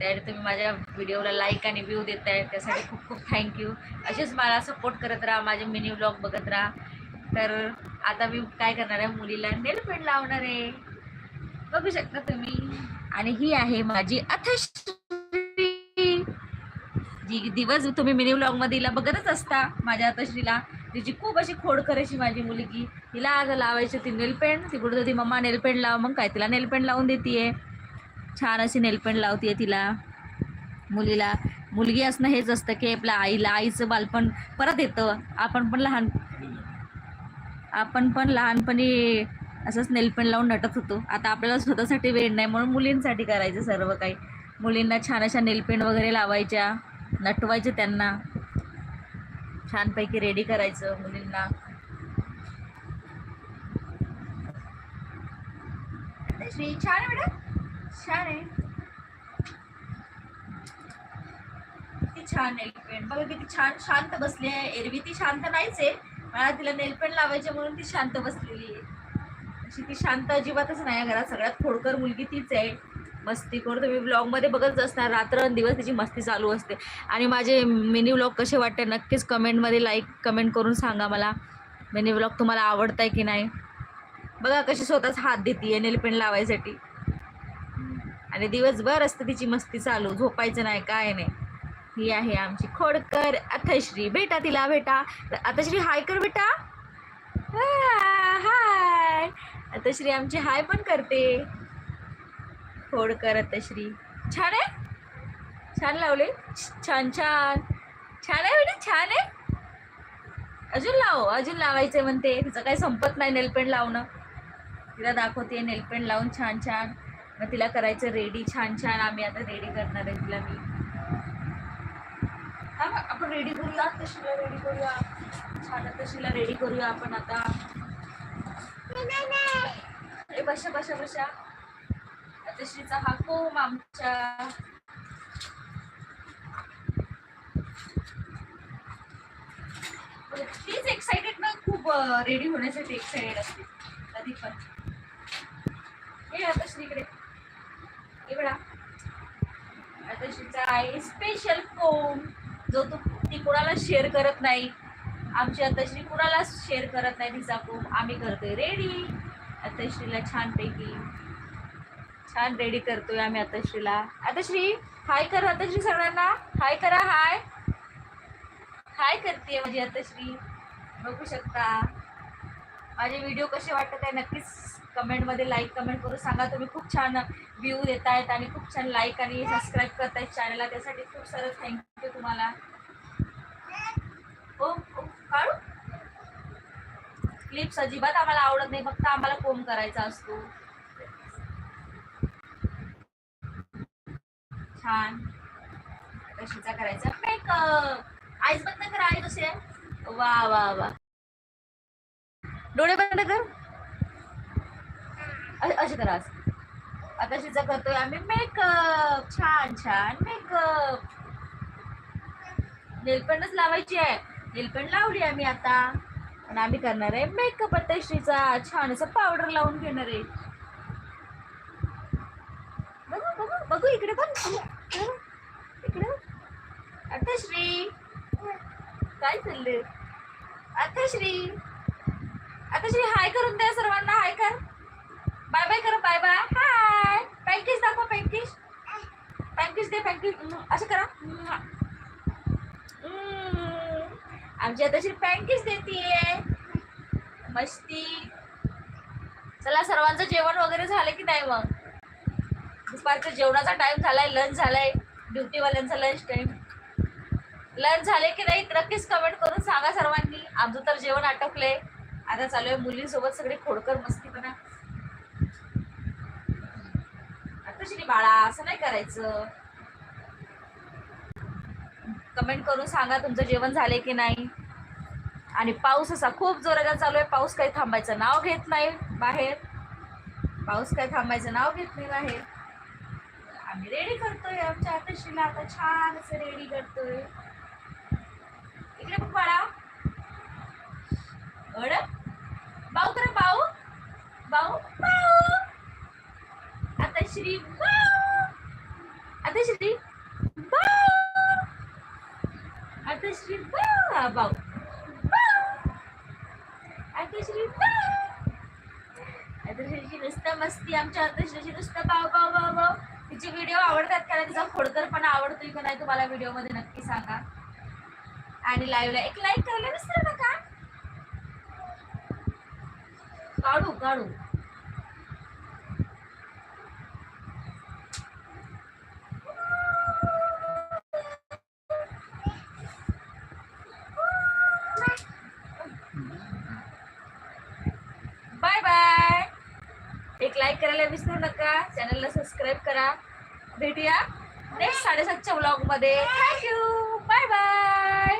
त्यावेळी तुम्ही माझ्या व्हिडिओला लाईक आणि व्ह्यू देताय त्यासाठी खूप खूप थँक्यू असेच मला सपोर्ट करत राहा माझे मिनी व्लॉग बघत राहा. तर आता मी काय करणार आहे मुलीला नेल पेंट लावणार आहे. बघू शकता तुम्ही. आणि ही आहे माझी अथश्री. जी दिवस तुम्ही मिनी व्लॉगमध्ये हिला बघतच असता माझ्या अथश्रीला. तिची खूप अशी खोडकर अशी माझी मुलगी. तिला आज लावायची ती नेल पेंट ती कुठं होती मम्मा नेल पेंट लाव. मग काय तिला नेलपेंट लावून देते छान अशी नेलपेंट लावते तिला. मुलीला मुलगी असणं हेच असतं की आपल्या आईला आईचं बालपण परत येतं. आपण पण लहान आपण पण लहानपणी असंच नेलपेंट लावून नटत होतो. आता आपल्याला स्वतःसाठी वेळ नाही म्हणून मुलींसाठी करायचं सर्व काही. मुलींना छान अशा नेलपेंट वगैरे लावायच्या नटवायचे त्यांना. छानपैकी रेडी करायचं मुलींना. श्री छान मॅडम. छान आहे. किती छान नेलपेंट बघा किती छान शांत बसली आहे. एरवी ती शांत नाहीच आहे. मला तिला नेलपेंट लावायचे म्हणून ती शांत बसलेली आहे. अशी ती शांत अजिबातच नाही आहे घरात. सगळ्यात खोडकर मुलगी तीच आहे. मस्ती करून तुम्ही ब्लॉगमध्ये बघत असणार. रात्र दिवस तिची मस्ती चालू असते. आणि माझे मिनी ब्लॉग कसे वाटते नक्कीच कमेंटमध्ये लाईक कमेंट करून सांगा मला. मिनी ब्लॉग तुम्हाला आवडताय की नाही? बघा कशी स्वतःच हात देते नेलपेंट लावायसाठी. आणि दिवसभर असतं तिची मस्ती चालू झोपायचं नाही काय नाही. ही आहे आमची खोडकर. अथश्री बेटा तिला बेटा अथश्री हाय कर बेटा. हाय. अथश्री आमची हाय पण करते. खोडकर अथश्री छान आहे? छान लावले. छान छान. छान आहे बेटा छान आहे. अजून लाव अजून लावायचं म्हणते. तिचं काही संपत नाही नेलपेंट लावणं. तिला दाखवते नेलपेंट लावून छान छान. मग तिला करायचं रेडी छान छान आम्ही आता रेडी करणार आहे तिला मी. हा मग आपण रेडी करूया तशीला रेडी करूया. छान तशीला रेडी करूया आपण आता. ए बशा बशा बशा तशीचा हा कोम आमच्या प्लीज एक्साइटेड ना खूप रेडी होण्यासाठी एक्साइटेड असते. कधी पण हे आता श्रीकडे इकडा आता श्रीचा आहे. स्पेशल फोम जो तो ती कुणाला शेअर करत नाही. आमची अतश्री कुणाला शेअर करत नाही तिचा फोम आम्ही करतोय रेडी आताश्रीला छानपैकी छान रेडी करतोय आम्ही अतश्रीला अतश्री हाय कर अतश्री सगळ्यांना. हाय करा हाय हाय करते माझी अतश्री बघू शकता. माझे व्हिडिओ कसे वाटत आहे नक्कीच कमेंटमध्ये लाईक कमेंट करून सांगा. तुम्ही खूप छान व्ह्यू देत आहेत आणि खूप छान लाईक आणि सबस्क्राईब करतायत चॅनलला त्यासाठी खूप सारं थँक्यू तुम्हाला. ओ काढू? क्लिप्स अजिबात आम्हाला आवडत नाही. फक्त आम्हाला कोम करायचा असतो. छान. कशीचा करायचा? एक आईज uh, बंद कर आई कसे वा वा वा. डोळे बंद कर. असे करा असं. आता शिचा करतोय आम्ही. मेकअप छान छान. मेकअप नेलपेंटच लावायची आहे. नेलपेंट लावली आम्ही आता. आणि आम्ही करणार आहे मेकअप आता श्रीचा. छान असं पावडर लावून घेणार आहे. बघू बघू बघू इकडे पण इकडे आता श्री. काय चाललंय? आता श्री. आता श्री हाय करून द्या सर्वांना. हाय कर. बाय बाय करा बाय बाय हाय. पॅंकिश दाखवा पॅंकिश पॅंकिश दे पॅंकिश असं करा. आमची आता श्री पॅंकिश देतीये. मस्ती. चला सर्वांचं जेवण वगैरे झालं की नाही मग? दुपारचं जेवणाचा टाइम झालाय लंच झालाय. ड्युटीवाल्यांचा लंच टाइम लंच झाले की नाही नक्कीच कमेंट करून सांगा सर्वांनी. आमचं तर जेवण आटोपलंय. आता चालू आहे मुलींसोबत सगळे खोडकर मस्तीपणा. कशी बाळा? असं नाही करायचं. कमेंट करून सांगा तुमचं जेवण झाले की नाही. आणि पाऊस असा खूप जोराचा चालू आहे. पाऊस काही थांबायचं नाव घेत नाही बाहेर. पाऊस काही थांबायचं नाव घेत नाही बाहेर. आम्ही रेडी करतोय आमच्या आतशीला. आता छान असं रेडी करतोय इकडे बघ बाळा अड बाऊ कर बाऊ बाऊ बाऊ आता श्री बाऊ आता श्री बाऊ नुसतं मस्ती आमच्या आता नुसतं बाव बाव बाव बाव. तिचे व्हिडिओ आवडतात का? तिचा खोडकरपणा आवडतोय का नाही तुम्हाला व्हिडिओमध्ये नक्की सांगा. आणि लाईव्हला एक लाईक करायला विसरू नका. काढू काढू बाय बाय एक लाईक करायला विसरू नका. चॅनलला सबस्क्राईब करा. भेटूया नेक्स्ट साडेसातच्या ब्लॉगमध्ये थँक्यू बाय बाय